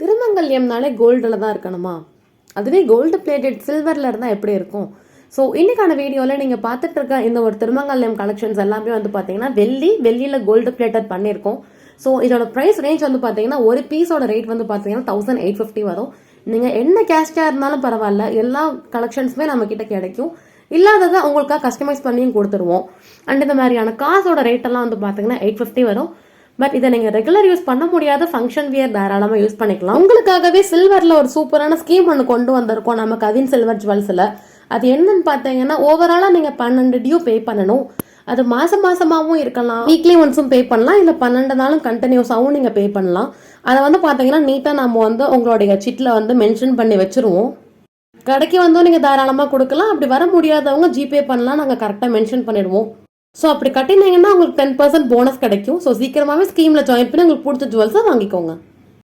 திருமங்கல்யம்னாலே கோல்டில் தான் இருக்கணுமா? அதுவே கோல்டு பிளேட்டட் சில்வரில் இருந்தால் எப்படி இருக்கும்? ஸோ இன்றைக்கான வீடியோவில் நீங்கள் பார்த்துட்டு இருக்க இந்த ஒரு திருமங்கல்யம் கலெக்ஷன்ஸ் எல்லாமே வந்து பார்த்தீங்கன்னா வெள்ளி வெள்ளியில் கோல்டு பிளேட்டட் பண்ணியிருக்கோம். ஸோ இதோட ப்ரைஸ் ரேஞ்ச் வந்து பார்த்தீங்கன்னா ஒரு பீஸோட ரேட் வந்து பார்த்தீங்கன்னா தௌசண்ட் எயிட் ஃபிஃப்டி வரும். நீங்கள் என்ன கேஸ்டாக இருந்தாலும் பரவாயில்ல எல்லா கலெக்ஷன்ஸுமே நம்மக்கிட்ட கிடைக்கும். இல்லாததை உங்களுக்காக கஸ்டமைஸ் பண்ணியும் கொடுத்துருவோம். அண்ட் இந்த மாதிரியான காசோட ரேட்டெல்லாம் வந்து பார்த்தீங்கன்னா எயிட் ஃபிஃப்டி வரும். பட் இதை நீங்கள் ரெகுலர் யூஸ் பண்ண முடியாத ஃபங்க்ஷன் வியர் தாராளமாக யூஸ் பண்ணிக்கலாம். உங்களுக்காகவே சில்வரில் ஒரு சூப்பரான ஸ்கீம் ஒன்று கொண்டு வந்திருக்கோம். நம்ம கவின் சில்வர் ஜுவல்ஸில் அது என்னன்னு பார்த்தீங்கன்னா ஓவராலாக நீங்கள் பன்னெண்டு டியூ பே பண்ணணும். அது மாதம் மாதமாகவும் இருக்கலாம். வீக்லி ஒன்ஸும் பே பண்ணலாம். இல்லை பன்னெண்டு நாளும் கண்டினியூஸாகவும் நீங்கள் பே பண்ணலாம். அதை வந்து பார்த்தீங்கன்னா நீட்டாக நம்ம வந்து உங்களுடைய சிட்டில் வந்து மென்ஷன் பண்ணி வச்சிருவோம். கடைக்கு வந்தோம் நீங்கள் தாராளமாக கொடுக்கலாம். அப்படி வர முடியாதவங்க ஜிபே பண்ணலாம். நாங்கள் கரெக்டாக மென்ஷன் பண்ணிடுவோம். ஸோ அப்படி கட்டினீங்கன்னா உங்களுக்கு டென் பர்சன்ட் போனஸ் கிடைக்கும். ஸோ சீக்கிரமாகவே ஸ்கீமில் ஜாயின் பண்ணி உங்களுக்கு பிடிச்ச ஜுவல்ஸை வாங்கிக்கோங்க.